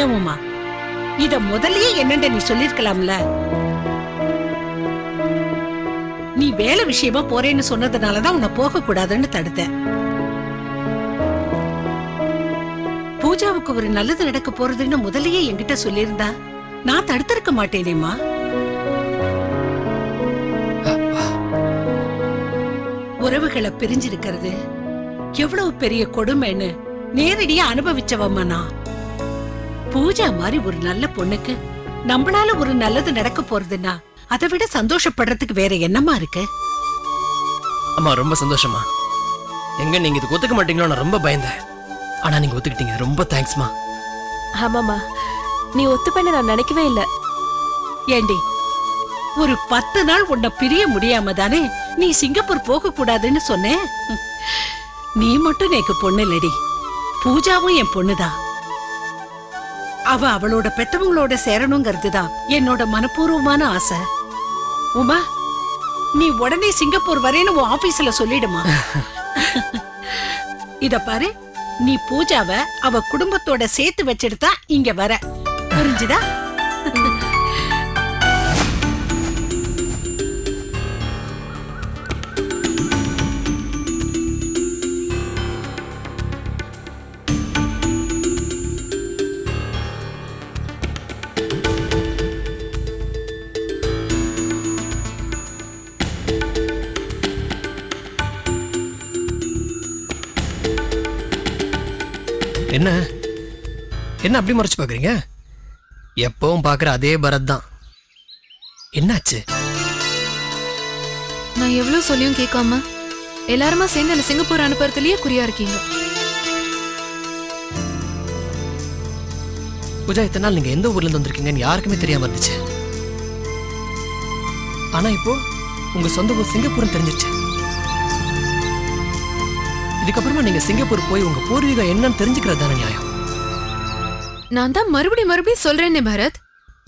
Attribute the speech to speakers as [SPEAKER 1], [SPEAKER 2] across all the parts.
[SPEAKER 1] ஏன் உமா இத முதல்லயே என்னண்ட நீ சொல்லிருக்கலாம்ல நீ வேலை விஷயமா போறேன்னு சொன்னதுனாலதான் உன்னை போக கூடாதுன்னு தடுத்தேன் பூஜாவுக்கு ஒரு நல்லது நடக்க போறதுன்னு முதல்லயே என்கிட்ட சொல்லியிருந்தா நான் தடுத்திருக்க மாட்டேனேம்மா. உறவுகளை பிரிஞ்சிருக்கிறது. எவ்வளவு பெரிய கொடுமைன்னு நேரடியா அனுபவிச்சவம்மா நான். பூஜா மாதிரி ஒரு நல்ல பொண்ணுக்கு நம்மளால ஒரு நல்லது நடக்க போறதுன்னா அதை விட சந்தோஷப்படுறதுக்கு வேற என்னமா இருக்கு?
[SPEAKER 2] அம்மா ரொம்ப சந்தோஷமா எங்க நீங்க இதுக்கு ஒத்துக்க மாட்டீங்களோ நான் ரொம்ப பயந்தேன். ஆனா நீங்க ஒத்துக்கிட்டீங்க. ரொம்ப தேங்க்ஸ்மா
[SPEAKER 3] ஆமாமா நீ ஒத்துப்பேன்னு நான் நினைக்கவே இல்ல.
[SPEAKER 1] ஏண்டி ஒரு பத்து நாள் உன்னை பிரிய முடியாம தானே நீ சிங்கப்பூர் போக கூடாதுன்னு சொன்னேன். நீ மட்டும் எனக்கு பொண்ணு இல்லடி. பூஜாவும் என் பொண்ணுதான். அவ அவளோட பெத்தவங்களோட சேரணுங்கிறது தான் என்னோட மனப்பூர்வமான ஆசை. உமா நீ உடனே சிங்கப்பூர் வரேன்னு உன் ஆபீஸ்ல சொல்லிடுமா? இத பாரு நீ பூஜாவ அவ குடும்பத்தோட சேர்த்து வச்சிருந்தா இங்க வர. புரிஞ்சுதா?
[SPEAKER 2] என்ன? என்ன அப்படி மறைச்சு பாக்குறீங்க எப்பவும் பாக்குற அதே பரத் தான். என்னாச்சு?
[SPEAKER 4] நான் எவ்வளவு சொல்லியும் கேட்காம எல்லாருமா சேர்ந்து என்ன சிங்கப்பூர் அனுப்புறதுலயே குறியா இருக்கீங்க.
[SPEAKER 2] பூஜா இத்தனை நாள் நீங்க எந்த ஊர்ல இருந்து வந்திருக்கீங்கன்னு யாருக்குமே தெரியாம இருந்துச்சு. ஆனா இப்போ உங்க சொந்த ஊர் சிங்கப்பூர்னு தெரிஞ்சிருச்சு. இதுக்கப்புறமா நீங்க சிங்கப்பூர் போய் உங்க பூர்வீகம் என்னன்னு தெரிஞ்சுக்கிறது தானே நியாயம்?
[SPEAKER 4] நான் தான் மறுபடியும் மறுபடியும் சொல்றேனே பரத்.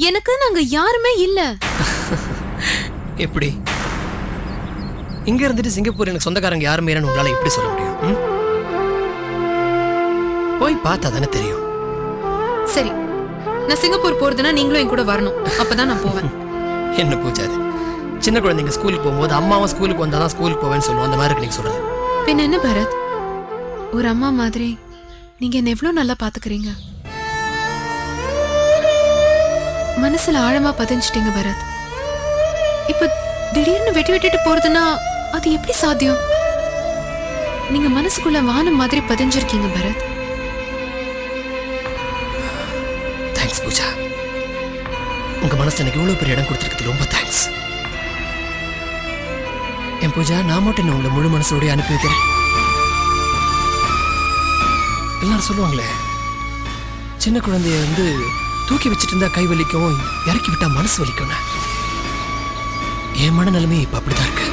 [SPEAKER 4] எனக்கு நாங்க யாருமே இல்ல.
[SPEAKER 2] எப்படி? இங்க இருந்துட்டு சிங்கப்பூர் எனக்கு சொந்தக்காரங்க யாருமே இல்லைன்னு உங்களால எப்படி சொல்ல முடியும்? போய் பார்த்தா தானே தெரியும்.
[SPEAKER 4] சரி. நான் சிங்கப்பூர் போறதுன்னா நீங்களும் என் கூட வரணும். அப்பதான் நான் போவேன்.
[SPEAKER 2] என்ன பூஜா அது சின்ன குழந்தைங்க ஸ்கூலுக்கு போகும்போது அம்மாவும் ஸ்கூலுக்கு வந்தாதான் ஸ்கூலுக்கு போவேன்னு சொல்லுவோம். அந்த மாதிரி இருக்கு நீங்க சொல்றது.
[SPEAKER 4] பின்ன என்ன பரத்? ஒரு அம்மா மாதிரி. நீங்க என்ன எவ்வளவு நல்லா பாத்துக்கிறீங்க. மனசுல ஆழமா பதிஞ்சிட்டீங்க பரத். இப்ப திடீர்னு வெட்டி வெட்டிட்டு போறதுன்னா அது எப்படி சாத்தியம்? நீங்க மனசுக்குள்ள வானம் மாதிரி பதிஞ்சிருக்கீங்க பரத்.
[SPEAKER 2] தேங்க்ஸ் பூஜா. உங்க மனசு எனக்கு இவ்வளவு பெரிய இடம் கொடுத்துருக்கு ரொம்ப தேங்க்ஸ் என் பூஜா நான் மட்டும் உங்களை முழு மனசோடய அனுப்பி வைக்கிறேன். எல்லாரும் சொல்லுவாங்களே சின்ன குழந்தைய வந்து தூக்கி வச்சுட்டு இருந்தா கை வலிக்கும் இறக்கி விட்டா மனசு வலிக்கும்னு. என் மனநிலைமை இப்ப அப்படிதான் இருக்கு.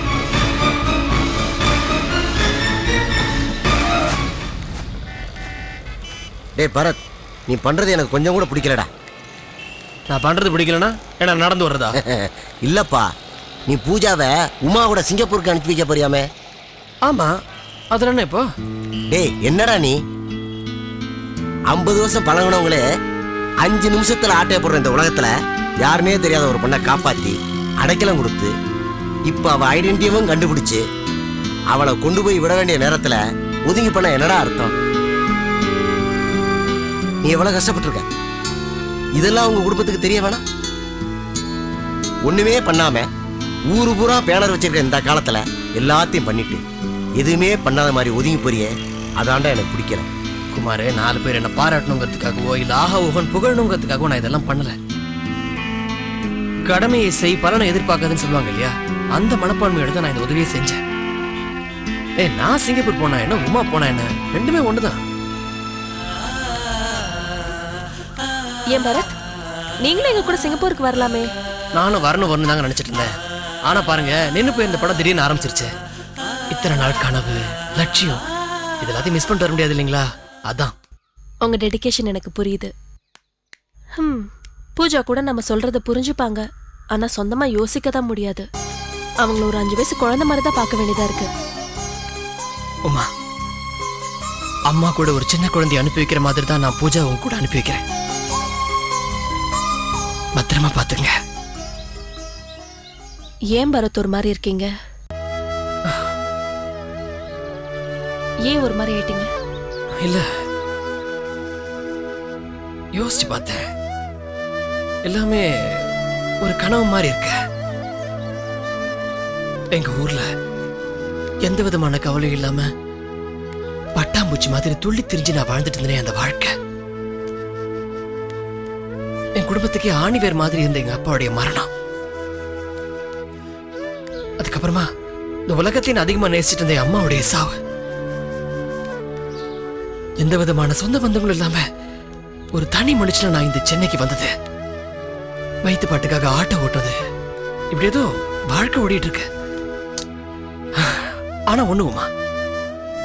[SPEAKER 5] டேய் பரத் நீ பண்றது எனக்கு கொஞ்சம் கூட பிடிக்கலடா.
[SPEAKER 2] நான் பண்றது பிடிக்கலனா ஏன்னா நடந்து வர்றதா?
[SPEAKER 5] இல்லப்பா நீ பூஜாவை உமா கூட சிங்கப்பூருக்கு அனுப்பி வைக்க போறியாமே?
[SPEAKER 2] ஆமா அதுல என்ன இப்போ?
[SPEAKER 5] டேய் என்னடா நீ? ஐம்பது வருஷம் பழகினவங்களே அஞ்சு நிமிஷத்துல ஆட்டையை போடுற இந்த உலகத்துல யாருனே தெரியாத ஒரு பொண்ணை காப்பாத்தி அடைக்கலம் கொடுத்து இப்ப அவ ஐடென்டிட்டியும் கண்டுபிடிச்சு அவளை கொண்டு போய் விட வேண்டிய நேரத்துல ஒதுங்கி பண்ண என்னடா அர்த்தம்? நீ எவ்வளவு கஷ்டப்பட்டிருக்க? இதெல்லாம் உங்க குடும்பத்துக்கு தெரிய வேணாம். ஒண்ணுமே பண்ணாம ஊரு பூரா பேனர் வச்சிருக்க இந்த காலத்துல எல்லாத்தையும் பண்ணிட்டு எதுவுமே பண்ணாத மாதிரி ஒதுங்கி போறியே அதாண்டா எனக்கு பிடிக்கல.
[SPEAKER 2] குமாரே நாலு பேர் என்ன பாராட்டணுங்கிறதுக்காகவோ இல்ல ஆஹா ஊகன் புகழணுங்கிறதுக்காகவோ நான் இதெல்லாம் பண்ணல. கடமையை செய் பலனை எதிர்பார்க்காதுன்னு சொல்லுவாங்க இல்லையா? அந்த மனப்பான்மையோட தான் நான் இந்த உதவியை செஞ்சேன். ஏய் நான் சிங்கப்பூர் போனா என்ன உமா போனா என்ன? ரெண்டுமே ஒண்ணுதான்.
[SPEAKER 3] ஏன் பரத்? நீங்களும் எங்க கூட சிங்கப்பூருக்கு வரலாமே.
[SPEAKER 2] நானும் வரணும் வரணும் தாங்க நினைச்சிட்டு இருந்தேன். ஆனா பாருங்க நின்னு போய் இந்த படம் திடீர்னு ஆரம்பிச்சிருச்சு. இத்தனை நாள் கனவு லட்சியம் இது எல்லாத்தையும் மிஸ் பண்ணிட்டு வர முடியாது இல்லைங்களா? அதான்.
[SPEAKER 3] உங்க டெடிகேஷன் எனக்கு புரியுது. ஹம் பூஜா கூட நம்ம சொல்றத புரிஞ்சுப்பாங்க. ஆனா சொந்தமா யோசிக்க தான் முடியாது. அவங்கள ஒரு அஞ்சு வயசு குழந்தை மாதிரி தான் பார்க்க வேண்டியதா இருக்கு.
[SPEAKER 2] உமா அம்மா கூட ஒரு சின்ன குழந்தைய அனுப்பி வைக்கிற மாதிரி தான் நான் பூஜா உங்க கூட அனுப்பி வைக்கிறேன். பத்திரமா பாத்துங்க
[SPEAKER 3] ஏன் பரத் ஒரு மாதிரி இருக்கீங்க? ஏன் ஒரு மாதிரி ஆயிட்டீங்க?
[SPEAKER 2] இல்ல. யோசிச்சு பார்த்தேன். எல்லாமே ஒரு கனவு மாதிரி இருக்க. எங்க ஊர்ல எந்த விதமான கவலையும் இல்லாம பட்டாம்பூச்சி மாதிரி துள்ளி திரிஞ்சு நான் வாழ்ந்துட்டு இருந்தேனே அந்த வாழ்க்கை. என் குடும்பத்துக்கே ஆணிவேர் மாதிரி இருந்த எங்க அப்பாவுடைய மரணம். அதுக்கப்புறமா இந்த உலகத்தையும் அதிகமா நேசிட்டு இருந்த என் அம்மாவுடைய சாவு. எந்த விதமான சொந்த பந்தங்களும் இல்லாம ஒரு தனி மனுஷன நான் இந்த சென்னைக்கு வந்தது. வயிற்று பாட்டுக்காக ஆட்டோ ஓட்டுறது. இப்படி ஏதோ வாழ்க்கை ஓடிட்டு இருக்கு. ஆனா ஒண்ணுமா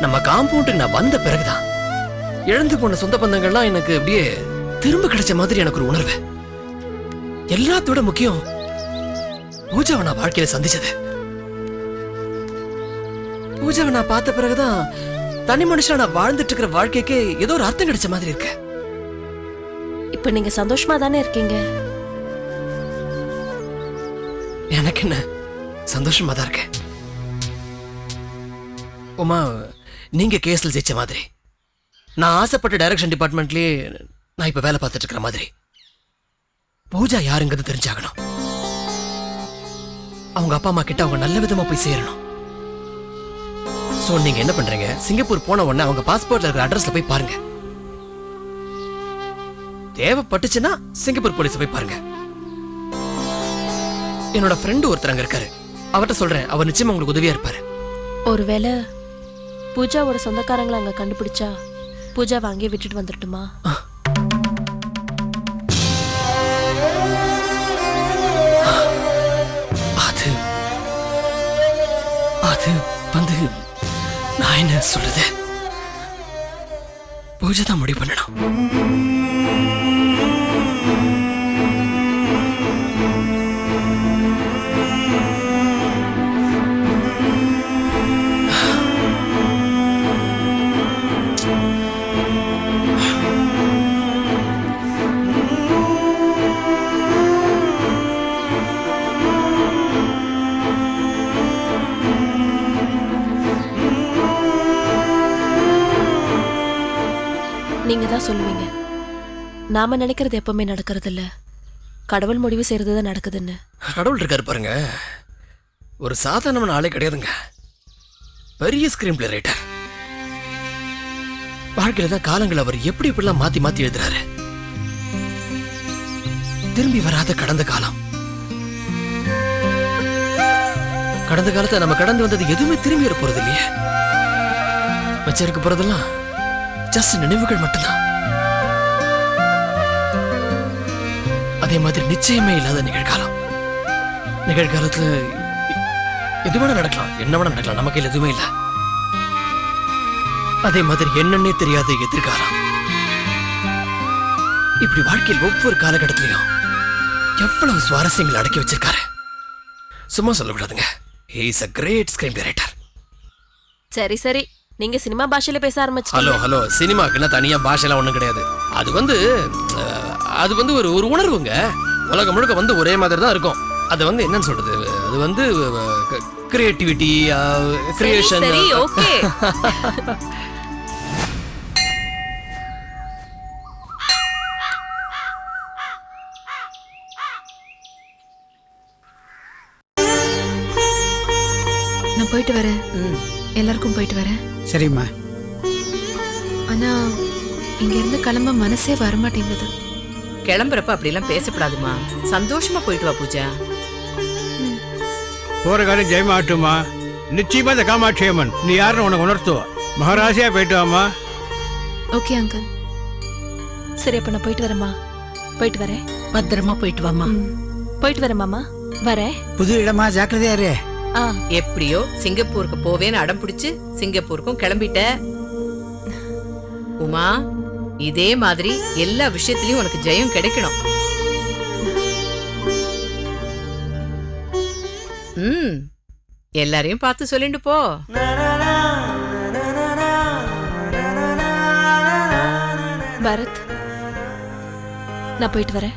[SPEAKER 2] நம்ம காம்பவுண்டுக்கு நான் வந்த பிறகுதான். இழந்து போன சொந்த பந்தங்கள்லாம் எனக்கு அப்படியே திரும்ப கிடைச்ச மாதிரி எனக்கு ஒரு உணர்வு. எல்லாத்தோட முக்கியம் பூஜாவை நான் வாழ்க்கையில சந்திச்சது. பூஜாவை நான் பார்த்த பிறகுதான் தனி மனுஷனா நான் வாழ்ந்துட்டு இருக்கிற வாழ்க்கைக்கு ஏதோ ஒரு அர்த்தம் கிடைச்ச மாதிரி இருக்கு.
[SPEAKER 3] இப்ப நீங்க சந்தோஷமா தானே இருக்கீங்க?
[SPEAKER 2] எனக்கு என்ன? சந்தோஷமா தான் இருக்கேன். உமா நீங்க கேஸ்ல ஜெயிச்ச மாதிரி. நான் ஆசைப்பட்ட டைரக்ஷன் டிபார்ட்மெண்ட்லயே நான் இப்ப வேலை பார்த்துட்டு இருக்கிற மாதிரி. பூஜா யாருங்கிறது தெரிஞ்சாகணும். அவங்க அப்பா அம்மா கிட்ட அவங்க நல்ல விதமா போய் சேரணும். சோ நீங்க என்ன பண்றீங்க? சிங்கப்பூர் போன உடனே அவங்க பாஸ்போர்ட்ல இருக்கிற அட்ரஸ்ல போய் பாருங்க. தேவைப்பட்டுச்சுன்னா சிங்கப்பூர் போலீஸ் போய் பாருங்க. என்னோட ஃப்ரெண்டு ஒருத்தர் அங்க இருக்காரு. அவர்ட்ட சொல்றேன். அவர் நிச்சயமா உங்களுக்கு உதவியா இருப்பாரு.
[SPEAKER 3] ஒருவேளை பூஜாவோட சொந்தக்காரங்களை அங்க கண்டுபிடிச்சா பூஜா வாங்கி விட்டுட்டு வந்துடட்டுமா?
[SPEAKER 2] நான் என்ன சொல்றது பூஜை தான் முடிவு பண்ணணும்.
[SPEAKER 3] தான் சொல்லுவீங்க. நாம நினைக்கிறது எப்பவுமே நடக்கிறது இல்ல கடவுள் முடிவு செய்யறது தான் நடக்குதுன்னு.
[SPEAKER 2] கடவுள் இருக்காரு பாருங்க. ஒரு சாதாரணமான ஆளே கிடையாதுங்க. பெரிய ஸ்கிரீன் பிளே ரைட்டர் வாழ்க்கையில தான் காலங்கள் அவர் எப்படி இப்படிலாம் மாத்தி மாத்தி எழுதுறாரு. திரும்பி வராத கடந்த காலம். கடந்த காலத்தை நம்ம கடந்து வந்தது எதுவுமே திரும்பி வர போறது இல்லையே வச்சிருக்க போறதெல்லாம் ஜஸ்ட் நினைவுகள் மட்டும்தான். அதே மாதிரி நிச்சயமே இல்லாத நிகழ்காலம். நிகழ்காலத்துல எது வேணா நடக்கலாம். என்ன வேணா நடக்கலாம். நம்ம கையில் எதுவுமே இல்லை. அதே மாதிரி என்னன்னே தெரியாத எதிர்காலம். இப்படி வாழ்க்கையில் ஒவ்வொரு காலகட்டத்திலையும் எவ்வளவு சுவாரஸ்யங்கள் அடக்கி வச்சிருக்காரு. சும்மா சொல்லக்கூடாதுங்க is a great screen director
[SPEAKER 3] சரி சரி. நீங்க சினிமா பாஷையில பேச
[SPEAKER 2] ஹலோ
[SPEAKER 3] ஆரம்பிச்சிட்டீங்க.
[SPEAKER 2] ஹலோ சினிமாக்குன்னா தனியா பாஷைலாம் ஒண்ணும் கிடையாது. அது வந்து அஹ், அது வந்து ஒரு ஒரு உணர்வுங்க. உலகம் முழுக்க வந்து ஒரே மாதிரி தான் இருக்கும். அது வந்து என்னன்னு சொல்றது? அது வந்து கிரியேட்டிவிட்டி
[SPEAKER 3] சரி
[SPEAKER 2] கிரியேஷன்
[SPEAKER 3] சரி ஓகே.
[SPEAKER 4] நான் போயிட்டு வரேன். எல்லாருக்கும் போயிட்டு வரேன்.
[SPEAKER 6] சரிம்மா.
[SPEAKER 4] ஆனா இங்க இருந்து கிளம்ப மனசே வரமாட்டேங்குது.
[SPEAKER 7] கிளம்புறப்ப அப்படிலாம் பேசப்படாதுமா சந்தோஷமா போயிட்டு வா பூஜா.
[SPEAKER 6] போற காலம் ஜெயமாட்டுமா நிச்சயமா இந்த காமாட்சி அம்மன். நீ யாருன்னு உனக்கு உணர்த்துவா? மகாராசியா போயிட்டு வாமா
[SPEAKER 4] ஓகே அங்கிள்.
[SPEAKER 3] சரி அப்ப நான் போயிட்டு வரேம்மா. போயிட்டு வரேன்.
[SPEAKER 1] பத்திரமா போயிட்டு வாமா.
[SPEAKER 3] போயிட்டு வரேன் மாமா. வரேன்.
[SPEAKER 6] புது இடமா? ஜாக்கிரதையா இரு.
[SPEAKER 3] ஆ
[SPEAKER 7] எப்படியோ சிங்கப்பூருக்கு போவேன்னு அடம் பிடிச்சு சிங்கப்பூருக்கும் கிளம்பிட்ட உமா இதே மாதிரி எல்லா விஷயத்திலயும் உனக்கு ஜெயம் கிடைக்கணும். ம். எல்லாரையும் பார்த்து சொல்லிட்டு போ.
[SPEAKER 3] பரத் நான் போயிட்டு வரேன்.